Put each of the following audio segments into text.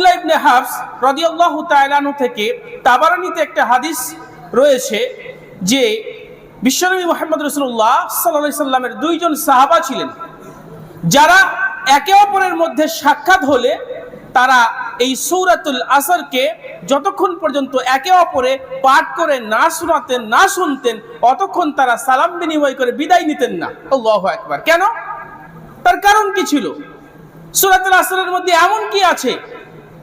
আবদুল্লাহ ইবনে হাফস রাদিয়াল্লাহু তাআলাহু থেকে তাবারানিতে একটা হাদিস রয়েছে যে বিশ্বনবী মোহাম্মদ রসুল্লাহ সাল্লাহ সাল্লামের দুইজন সাহাবা ছিলেন। যারা একে অপরের মধ্যে সাক্ষাৎ হলে তারা এই সৌরাতুল আসরকে যতক্ষণ পর্যন্ত একে অপরে পাঠ করে না শোনাতেন, না শুনতেন, অতক্ষণ তারা সালাম বিনিময় করে বিদায় নিতেন না। আল্লাহু একবার কেন? তার কারণ কি ছিল? সুরাতুল আসরের মধ্যে এমন কি আছে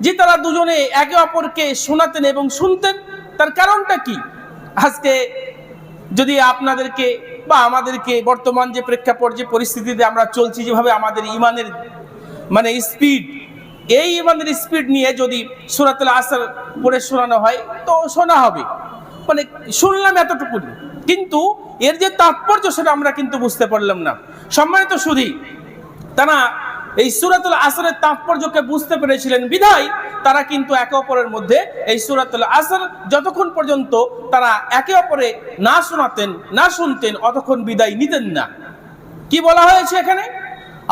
যে তারা দুজনে একে অপরকে শোনাতেন এবং শুনতেন, তার কারণটা কি? আজকে যদি আপনাদেরকে বা আমাদেরকে বর্তমান যে প্রেক্ষাপট, যে পরিস্থিতিতে আমরা চলছি, যেভাবে আমাদের ইমানের মানে স্পিড, এই ইমানের স্পিড নিয়ে যদি সুরাতুল আসার পড়ে শোনানো হয়, তো শোনা হবে। মানে শুনলাম এতটুকু কিন্তু এর যে তাৎপর্য, সেটা আমরা কিন্তু বুঝতে পারলাম না। সম্মানিত সুধী, তারা এই সুরাতুল আসরের তাৎপর্যকে বুঝতে পেরেছিলেন বিধায় তারা কিন্তু একে অপরের মধ্যে এই সুরাতুল আসর যতক্ষণ পর্যন্ত তারা একে অপরে না শোনাতেন, না শুনতেন, অতক্ষণ বিদায় নিতেন না। কি বলা হয়েছে এখানে?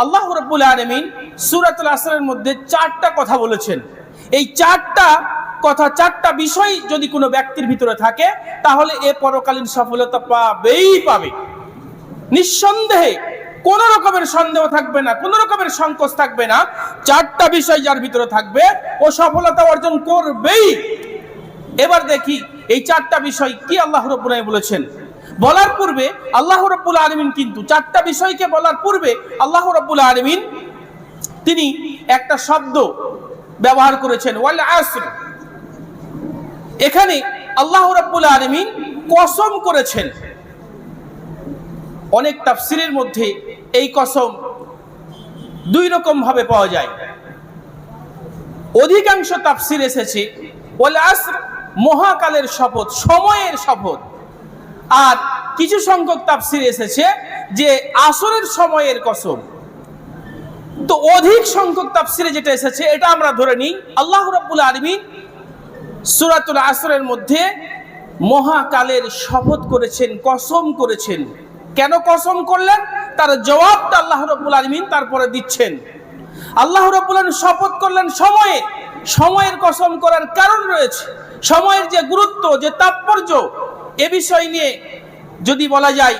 আল্লাহ রব্বুল আলমিন সুরাতুল আসরের মধ্যে চারটা কথা বলেছেন। এই চারটা কথা, চারটা বিষয় যদি কোনো ব্যক্তির ভিতরে থাকে, তাহলে এ পরকালীন সফলতা পাবেই পাবে। নিঃসন্দেহে কোন রকমের সন্দেহ থাকবে না, কোন রকমের সংকোচ থাকবে না। চারটা বিষয় যার ভিতরে থাকবে, ও সফলতা অর্জন করবেই। এবার দেখি, এই চারটা বিষয় কি আল্লাহ রব্বুল বলেছেন? বলার পূর্বে আল্লাহ রব্বুল আলমিন কিন্তু চারটা বিষয়কে বলার পূর্বে আল্লাহ রব্বুল আলমিন তিনি একটা শব্দ ব্যবহার করেছেন, ওয়াল আসর। এখানে আল্লাহ রব্বুল আলমিন কসম করেছেন। অনেক তাফসিরের মধ্যে এই কসম দুই রকম ভাবে পাওয়া যায়। অধিকাংশ তাফসির এসেছে আসর মহাকালের শপথ, সময়ের শপথ। আর কিছু সংখ্যক তাফসির এসেছে যে আসরের সময়ের কসম। তো অধিক সংখ্যক তাফসিরে যেটা এসেছে, এটা আমরা ধরে নিই, আল্লাহ রাব্বুল আলামিন সূরাতুল আসরের মধ্যে মহাকালের শপথ করেছেন, কসম করেছেন। কেন কসম করলেন? তার জবাবটা আল্লাহ রাব্বুল আলামিন তারপরে দিচ্ছেন। আল্লাহ রাব্বুল শপথ করলেন সময়ে। সময়ের কসম করার কারণ রয়েছে। সময়ের যে গুরুত্ব, যে তাৎপর্য, এ বিষয় নিয়ে যদি বলা যায়,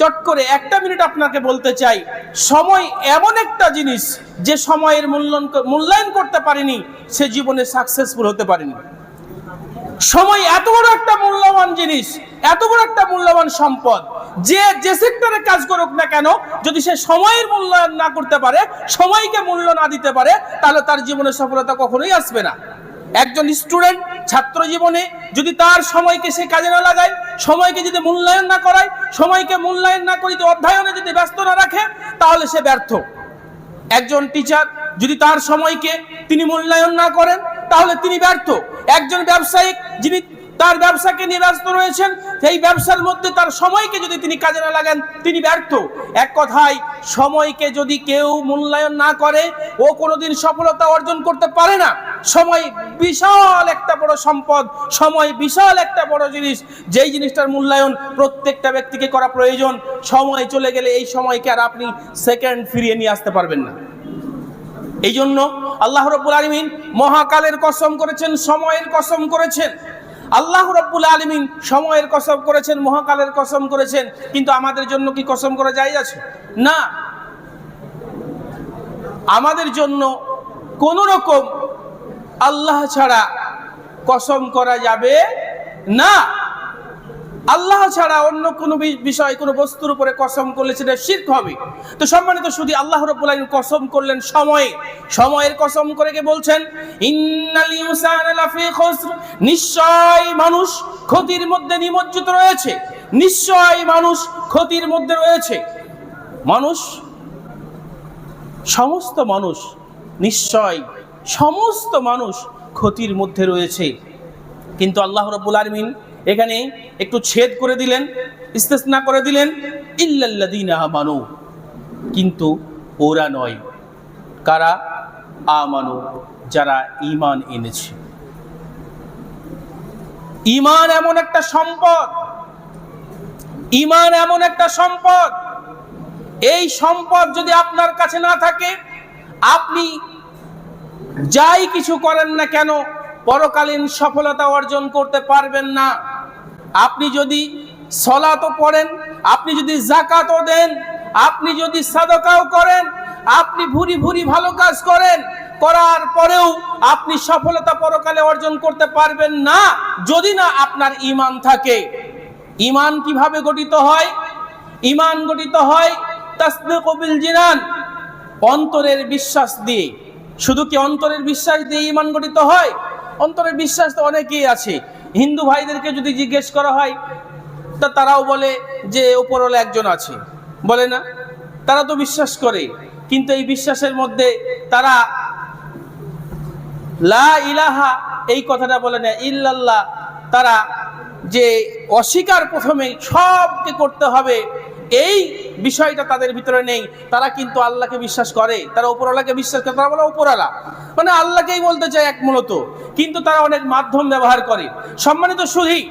চট করে একটা মিনিট আপনাকে বলতে চাই। সময় এমন একটা জিনিস যে সময়ের মূল্যায়ন করতে পারেনি, সে জীবনে সাকসেসফুল হতে পারেনি। সময় এত বড় একটা মূল্যবান জিনিস, এত বড় একটা মূল্যবান সম্পদ। যে যে সেক্টরে কাজ করুক না কেন, যদি সে সময়ের মূল্যায়ন না করতে পারে, সময়কে মূল্য না দিতে পারে, তাহলে তার জীবনে সফলতা কখনোই আসবে না। একজন স্টুডেন্ট ছাত্র জীবনে যদি তার সময়কে সে কাজে না লাগায়, সময়কে যদি মূল্যায়ন না করায়, সময়কে মূল্যায়ন না করি অধ্যয়নে যদি ব্যস্ত না রাখে, তাহলে সে ব্যর্থ। একজন টিচার যদি তার সময়কে তিনি মূল্যায়ন না করেন তাহলে তিনি ব্যর্থ। একজন ব্যবসায়িক যিনি তার ব্যবসাকে নিয়ে ব্যস্ত রয়েছেন, সেই ব্যবসার মধ্যে তার সময়কে যদি তিনি কাজে না লাগান, তিনি ব্যর্থ। এক কথায়, সময়কে যদি কেউ মূল্যায়ন না করে, ও কোনোদিন সফলতা অর্জন করতে পারে না। সময় বিশাল একটা বড় সম্পদ, সময় বিশাল একটা বড় জিনিস। যেই জিনিসটার মূল্যায়ন প্রত্যেকটা ব্যক্তিকে করা প্রয়োজন। সময় চলে গেলে এই সময়কে আর আপনি সেকেন্ড ফিরিয়ে নিয়ে আসতে পারবেন না। এই জন্য আল্লাহ রব্বুল আলমিন মহাকালের কসম করেছেন, সময়ের কসম করেছেন। আল্লাহ রব্বুল আলমিন সময়ের কসম করেছেন, মহাকালের কসম করেছেন, কিন্তু আমাদের জন্য কি কসম করা যায় আছে? না। আমাদের জন্য কোন রকম আল্লাহ ছাড়া কসম করা যাবে না। আল্লাহ ছাড়া অন্য কোনো বিষয়, কোনো বস্তুর উপরে কসম করলে সেটা শির্ক হবে। তো সম্মানিত শুধু আল্লাহ আলামিন কসম করলেন সময়ে। সময়ের কসম করে কে বলছেন? নিশ্চয় মানুষ ক্ষতির মধ্যে নিমজ্জিত রয়েছে। নিশ্চয় মানুষ ক্ষতির মধ্যে রয়েছে। মানুষ, সমস্ত মানুষ, নিশ্চয় সমস্ত মানুষ ক্ষতির মধ্যে রয়েছে। কিন্তু আল্লাহ রব্বুল আলমিন এখানে একটু ছেদ করে দিলেন, ইস্তেসনা করে দিলেন, ইল্লাল্লাযীনা আমানু। কিন্তু ওরা নয়। কারা? আমানু, যারা ইমান এনেছে। ইমান এমন একটা সম্পদ ইমান এমন একটা সম্পদ। এই সম্পদ যদি আপনার কাছে না থাকে, আপনি যাই কিছু করেন না কেন, পরকালীন সফলতা অর্জন করতে পারবেন না। আপনি যদি সলাতও পড়েন, আপনি যদি জাকাতও দেন, আপনি যদি সাদকাও করেন, আপনি ভুরি ভুরি ভালো কাজ করেন, করার পরেও আপনি সফলতা পরকালে অর্জন করতে পারবেন না যদি না আপনার ইমান থাকে। ইমান কীভাবে গঠিত হয়? ইমান গঠিত হয় জিনান, অন্তরের বিশ্বাস দিয়ে। শুধু কি অন্তরের বিশ্বাস দিয়ে ইমান গঠিত হয়? অন্তরের বিশ্বাস তো অনেকেই আছে। হিন্দু ভাইদেরকে যদি জিজ্ঞেস করা হয়, তা তারাও বলে যে ওপরওয়ালা একজন আছে। বলে না? তারা তো বিশ্বাস করে। কিন্তু এই বিশ্বাসের মধ্যে তারা লা ইলাহা, এই কথাটা বলে না, ইল্লাল্লাহ, তারা যে অস্বীকার প্রথমে সবকে করতে হবে এই বিষয়টা তাদের ভিতরে নেই। তারা কিন্তু আল্লাহকে বিশ্বাস করে। তারা উপরওয়ালাকে বিশ্বাস করে। তারা বলে উপরওয়ালা। মানে আল্লাহকেই বলতে চায় এক মূলত। কিন্তু তারা অনেক মাধ্যম ব্যবহার করে। সম্মানিত সুধী,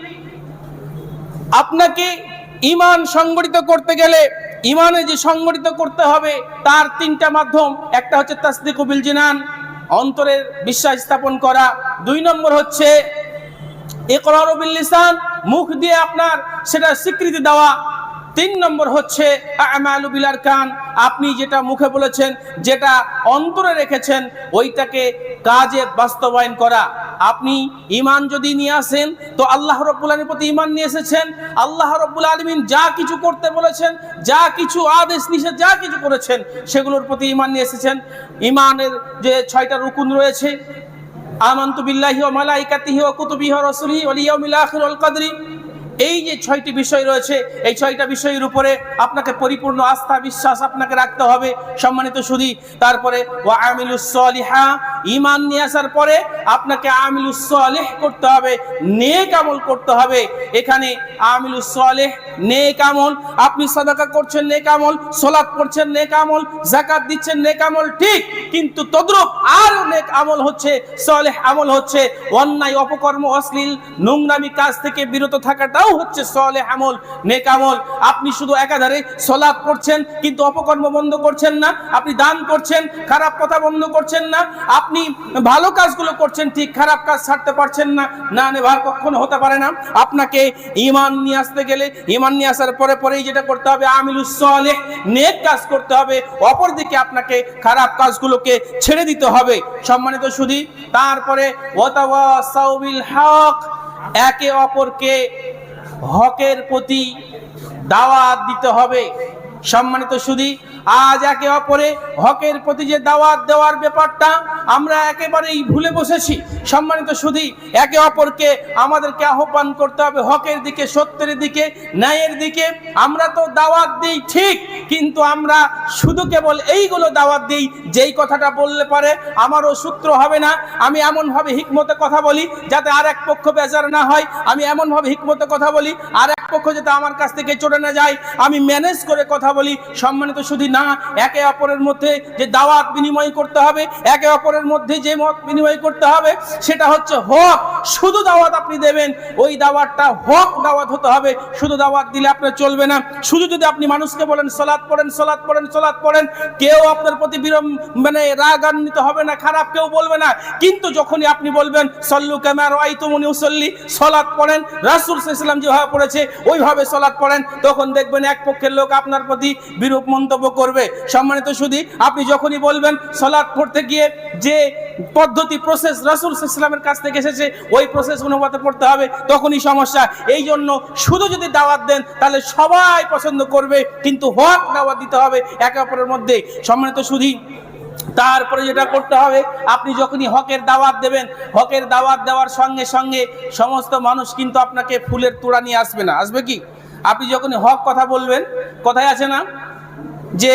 আপনাকে ইমান সংগঠিত করতে গেলে ইমানে যে সংগঠিত করতে হবে, তার তিনটা মাধ্যম। একটা হচ্ছে তাসদিক বিল জিনান, অন্তরের বিশ্বাস স্থাপন করা। দুই নম্বর হচ্ছে, ইকরার বিল লিসান, মুখ দিয়ে আপনার সেটা স্বীকৃতি দেওয়া। তিন নম্বর হচ্ছে আমালু বিল আরকান আপনি যেটা মুখে বলেছেন, যেটা অন্তরে রেখেছেন, ওইটাকে কাজে বাস্তবায়ন করা। আপনি ইমান যদি নিয়ে আসেন, তো আল্লাহ রব্বুল আলমীর প্রতি ইমান নিয়ে এসেছেন। আল্লাহ রব্বুল আলমিন যা কিছু করতে বলেছেন, যা কিছু আদেশ নিষেধ, যা কিছু করেছেন, সেগুলোর প্রতি ইমান নিয়ে এসেছেন। ইমানের যে ছয়টা রুকুন রয়েছে, আমান্তু বিল্লাহি ওয়া মালাইকাতিহি ওয়া কুতুবিহি ইয়াউমিল আখির ওয়াল কদরি। এই যে ছয়টি বিষয় রয়েছে, এই ছয়টা বিষয়ের উপরে আপনাকে পরিপূর্ণ আস্থা, বিশ্বাস আপনাকে রাখতে হবে। সম্মানিত সুধী, তারপরে ঈমান নিয়ে আসার পরে আপনাকে আমিলুস সলিহ করতে হবে, নেক আমল করতে হবে। এখানে আমিলুস সলিহ, নেক আমল, আপনি সাদাকা করছেন নেক আমল সালাত করছেন নেক আমল, যাকাত দিচ্ছেন নেক আমল, ঠিক। কিন্তু তদ্রুপ আর নেক আমল হচ্ছে, সলেহ আমল হচ্ছে, অন্যায়, অপকর্ম, অশ্লীল, নোংরামি কাজ থেকে বিরত থাকাটাও হচ্ছে সলে আমল, নেক আমল। আপনি শুধু একাধারে সলাদ করছেন, কিন্তু অপকর্ম বন্ধ করছেন না, আপনি দান করছেন, খারাপ কথা বন্ধ করছেন না, আপনি ভালো কাজগুলো করছেন, ঠিক খারাপ কাজ ছাড়তে পারছেন না না নেভার কখনো হতে পারে না। আপনাকে ইমান নিয়ে আসতে গেলে ইমান নিয়ে আসার পরে পরেই যেটা করতে হবে, আমিলুস সলেহ, নেক কাজ করতে হবে। অপরদিকে আপনাকে খারাপ কাজগুলোকে ছেড়ে দিতে হবে। সম্মানিত সুধী, তারপরে একে অপরকে হকের প্রতি দাওয়াত দিতে হবে। সম্মানিত সুধী আজ একে অপরে হকের প্রতি যে দাওয়াত দেওয়ার ব্যাপারটা আমরা একেবারেই ভুলে বসেছি। সম্মানিত সুধী, একে অপরকে আমাদেরকে আহ্বান করতে হবে হকের দিকে, সত্যের দিকে, ন্যায়ের দিকে। আমরা তো দাওয়াত দিই ঠিক, কিন্তু আমরা শুধু কেবল এইগুলো দাওয়াত দিই যেই কথাটা বললে পারে। আমারও সূত্র হবে না, আমি এমনভাবে হিকমতে কথা বলি যাতে আর এক পক্ষ বেজার না হয়। আমি এমনভাবে হিকমতে কথা বলি, আর এক পক্ষ যাতে আমার কাছ থেকে চলে না যায়। আমি ম্যানেজ করে কথা বলি। সম্মানিত শুধু না, একে অপরের মধ্যে যে দাওয়াত বিনিময় করতে হবে, একে অপরের মধ্যে যে মত বিনিময় করতে হবে, সেটা হচ্ছে হক। শুধু দাওয়াত আপনি দেবেন, ওই দাওয়াতটা হক দাওয়াত হতে হবে, শুধু দাওয়াত দিলে আপনার চলবে না। শুধু যদি আপনি মানুষকে বলেন সলাৎ পড়েন সলাৎ পড়েন সলাৎ পড়েন, কেউ আপনার প্রতি বিরম মানে রাগান্বিত হবে না, খারাপ কেউ বলবে না। কিন্তু যখনই আপনি বলবেন, সল্লু ক্যামার আই তুমনি উসল্লি সলাৎ পড়েন, রাসুল ইসলাম যেভাবে পড়েছে, ওইভাবে সলাৎ পড়েন, তখন দেখবেন এক পক্ষের লোক আপনার প্রতি বিরূপ মন্তব্য করবে। সম্মানিত শুধু আপনি যখনই বলবেন সলাৎ পড়তে গিয়ে যে পদ্ধতি প্রসেস রাসুল ইসলামের কাছ থেকে এসেছে, ওই প্রসেস অনুপাতে পড়তে হবে, তখনই সমস্যা। এই জন্য শুধু যদি দাওয়াত দেন, তাহলে সবাই পছন্দ করবে, কিন্তু হক দাওয়াত দিতে হবে একে অপরের মধ্যে। সম্মানিত শুধু তারপরে যেটা করতে হবে, আপনি যখনই হকের দাওয়াত দেবেন, হকের দাওয়াত দেওয়ার সঙ্গে সঙ্গে সমস্ত মানুষ কিন্তু আপনাকে ফুলের তোড়া নিয়ে আসবে না। আসবে কি? আপনি যখনই হক কথা বলবেন, কথায় আছে না? যে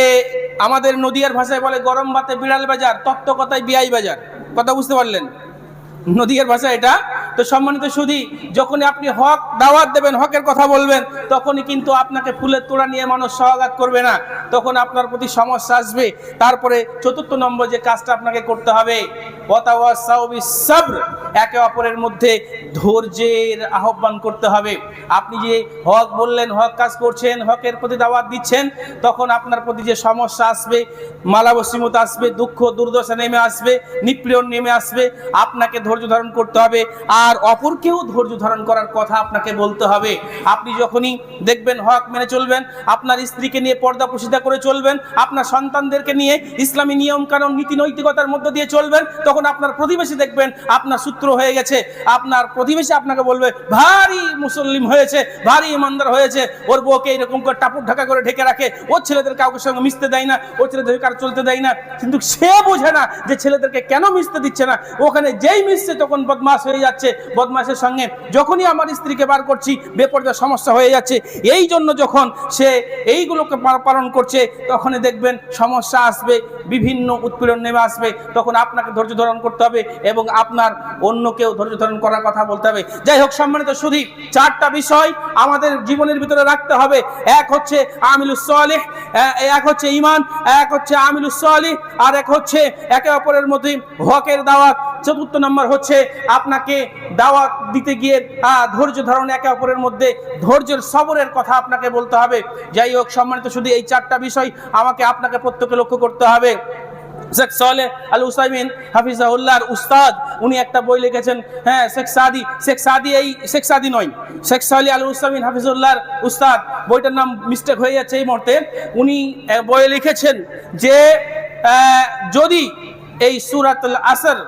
আমাদের নদিয়ার ভাষায় বলে গরম ভাতে বিড়াল বাজার তত্ত্ব কথায় বিয়াই বাজার। কথা বুঝতে পারলেন? নদিয়ার ভাষায় এটা তো সম্মানিত সুধি, যখনই আপনি হক দাওয়াত দেবেন, হকের কথা বলবেন, তখনই কিন্তু আপনাকে ফুলের তোড়া নিয়ে মানুষ স্বাগত করবে না। তখন আপনার প্রতি সমস্যা আসবে। তারপরে চতুর্থ নম্বর যে কাজটা আপনাকে করতে হবে একে অপরের মধ্যে ধৈর্যের আহ্বান করতে হবে। আপনি যে হক বললেন, হক কাজ করছেন, হকের প্রতি দাওয়াত দিচ্ছেন, তখন আপনার প্রতি যে সমস্যা আসবে, মালাবসিমত আসবে, দুঃখ দুর্দশা নেমে আসবে, নিপীড়ন নেমে আসবে, আপনাকে ধৈর্য ধারণ করতে হবে। আর অপরকেও ধৈর্য ধারণ করার কথা আপনাকে বলতে হবে। আপনি যখনই দেখবেন হক মেনে চলবেন, আপনার স্ত্রীকে নিয়ে পর্দা প্রসিদ্ধা করে চলবেন, আপনার সন্তানদেরকে নিয়ে ইসলামী নিয়ম কানুন নীতি নৈতিকতার মধ্য দিয়ে চলবেন, তখন আপনার প্রতিবেশী দেখবেন আপনার সূত্র হয়ে গেছে। আপনার প্রতিবেশী আপনাকে বলবে, ভারী মুসল্লিম হয়েছে, ভারী ইমানদার হয়েছে। ওর বউকে এরকম করে টাপুর ঢাকা করে ঢেকে রাখে। ওর ছেলেদের কাউকে সঙ্গে মিশতে দেয় না ওর ছেলেদের কারও চলতে দেয় না। কিন্তু সে বোঝে না যে ছেলেদেরকে কেন মিশতে দিচ্ছে না। ওখানে যেই মিশছে তখন বদমাস হয়ে যাচ্ছে। বদমাসের সঙ্গে যখনই আমার স্ত্রীকে বার করছি, বেপর্দা সমস্যা হয়ে যাচ্ছে। এই জন্য যখন সে এইগুলোকে পালন করছে, তখনই দেখবেন সমস্যা আসবে, বিভিন্ন উৎপীড়ন নেমে আসবে। তখন আপনাকে ধৈর্য ধারণ করতে হবে এবং আপনার অন্য কেউ ধৈর্য ধারণ করার কথা বলতে হবে। যাই হোক, সম্মানিত সুধী, চারটা বিষয় আমাদের জীবনের ভিতরে রাখতে হবে। এক হচ্ছে আমিলুস সালেহ এক হচ্ছে ইমান এক হচ্ছে আমিলুস সালেহ, আর এক হচ্ছে একে অপরের মধ্যে হকের দাওয়াত। চতুর্থ নম্বর হচ্ছে আপনাকে দাওয়াত দিতে গিয়ে ধৈর্য ধারণ একে অপরের মধ্যে ধৈর্যের সবরের কথা আপনাকে বলতে হবে। যাই হোক, সম্মানিত শুধু এই চারটা বিষয় আমাকে আপনাকে প্রত্যেকে লক্ষ্য করতে হবে। শেখ সালে আল উসাইমিন হাফিজাউল্লাহর উস্তাদ, উনি একটা বই লিখেছেন হ্যাঁ শেখ সাদি শেখ সাদি এই, শেখ সাদি নয়, শেখ সালি আল উসাইমিন হাফিজুল্লাহর উস্তাদ, বইটার নাম মিস্টেক হয়ে যাচ্ছে এই মুহূর্তে। উনি বইয়ে লিখেছেন যে যদি এই সুরাতুল আসর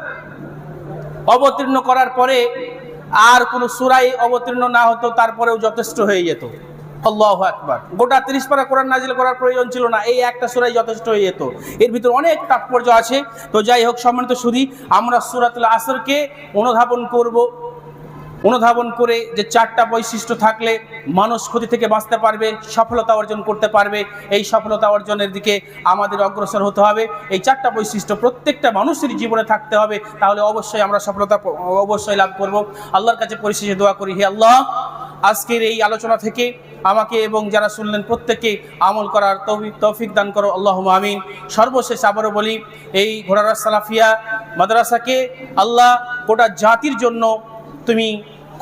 অবতীর্ণ করার পরে আর কোনো সুরাই অবতীর্ণ না হতো, তারপরেও যথেষ্ট হয়ে যেত। আল্লাহ আকবার। গোটা তিরিশ পারা কোরআন নাজিল করার প্রয়োজন ছিল না, এই একটা সুরাই যথেষ্ট হয়ে যেত। এর ভিতর অনেক তাৎপর্য আছে। তো যাই হোক, সম্মানিত শুধু আমরা সুরাতুল আসরকে অনুধাবন করব। অনুধাবন করে যে চারটা বৈশিষ্ট্য থাকলে মানুষ ক্ষতি থেকে বাঁচতে পারবে, সফলতা অর্জন করতে পারবে। এই সফলতা অর্জনের দিকে আমাদের অগ্রসর হতে হবে। এই চারটা বৈশিষ্ট্য প্রত্যেকটা মানুষের জীবনে থাকতে হবে। তাহলে অবশ্যই আমরা সফলতা অবশ্যই লাভ করব। আল্লাহর কাছে পরিশেষে দোয়া করি, হে আল্লাহ, আজকের এই আলোচনা থেকে আমাকে এবং যারা শুনলেন প্রত্যেককে আমল করার তৌফিক দান করো। আল্লাহ আমিন। সর্বশেষ আবারও বলি, এই ঘোড়ার সালাফিয়া মাদ্রাসাকে আল্লাহ গোটা জাতির জন্য তুমি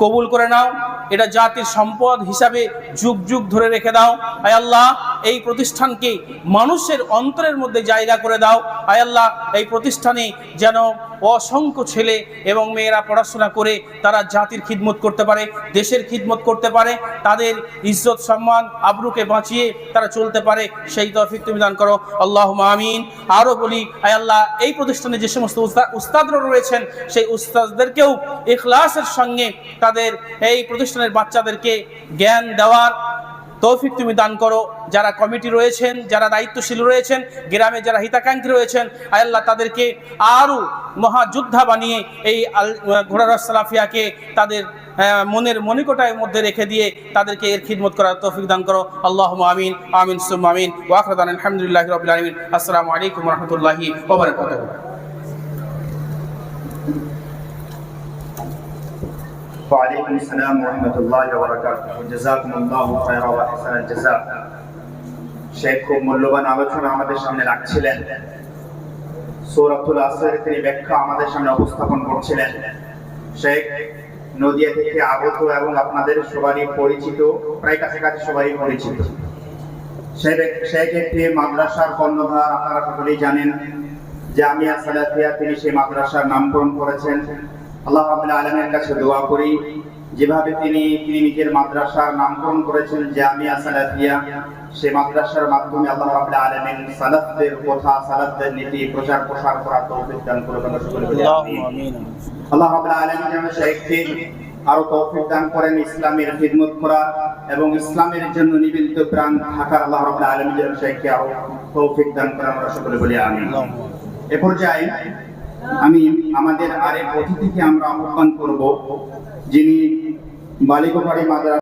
কবুল করে নাও। এটা জাতির সম্পদ হিসাবে যুগ যুগ ধরে রেখে দাও। আয় আল্লাহ, এই প্রতিষ্ঠানকে মানুষের অন্তরের মধ্যে জায়গা করে দাও। আয় আল্লাহ, এই প্রতিষ্ঠানে যেন অসংখ্য ছেলে এবং মেয়েরা পড়াশোনা করে তারা জাতির খিদমত করতে পারে, দেশের খিদমত করতে পারে, তাদের ইজ্জত, সম্মান, আবরুকে বাঁচিয়ে তারা চলতে পারে, সেই তৌফিক তুমি দান করো। আল্লাহ আমিন। আরও বলি, আয় আল্লাহ, এই প্রতিষ্ঠানে যে সমস্ত উস্তাদরা রয়েছেন, সেই উস্তাদদেরকেও এখলাসের সঙ্গে তাদের এই প্রতিষ্ঠানের বাচ্চাদেরকে জ্ঞান দেওয়ার তৌফিক তুমি দান করো। যারা কমিটি রয়েছেন, যারা দায়িত্বশীল রয়েছেন, গ্রামে যারা হিতাকাঙ্ক্ষী রয়েছেন আল্লাহ তাদেরকে আরও মহাযোদ্ধা বানিয়ে এই আল ঘোড়ার সালাফিয়াকে তাদের মনের মনিকটার মধ্যে রেখে দিয়ে তাদেরকে এর খিদমত করার তৌফিক দান করো। আল্লাহ আমিন আমিন সুম আমিন। ওয়াখরদান আলহামদুলিল্লাহ রবিল আসসালামু আলাইকুম রহমতুল্লাহি وعليكم السلام ورحمة الله وبركاته جزاكم الله خيرا وأحسن الجزاء শেখ খুব মূল্যবান আলোচনা আমাদের সামনে রাখছিলেন সৌরতুল আসরের তিনি ব্যাখ্যা আমাদের সামনে উপস্থাপন করছিলেন শেখ নদিয়া থেকে আগত এবং আপনাদের সবারই পরিচিত প্রায় কাছাকাছি সবারই পরিচিত শেখ শেখ একটি মাদ্রাসার কর্ণধার আপনারা সকলেই জানেন জামিয়া সালাফিয়া তিনি সেই মাদ্রাসার নামকরণ করেছেন আল্লাহ রাব্বুল আলামিনের কাছে দোয়া করি যেভাবে তিনি তিনি নিজের মাদ্রাসার নামকরণ করেছেন জামিয়া সালাফিয়া সেই মাদ্রাসার মাধ্যমে আল্লাহ রাব্বুল আলামিন সালাফদের কথা সালাফদের নীতি প্রচার প্রসার করার তৌফিক দান করুন। আমিন। আল্লাহ রাব্বুল আলামিন যেন শেখকে আরও তৌফিক দান করেন ইসলামের খিদমত করা এবং ইসলামের জন্য নিবেদিত প্রাণ থাকার আল্লাহ রাব্বুল আলামিন যেন শেখকে আরও তৌফিক দান করেন আমরা সকলে বলি আমিন। এ পর্যায়ে আমি আমাদের আরেক অতিথিকে আমরা আহ্বান করব যিনি বালিকপাড়ি মাদ্রাসা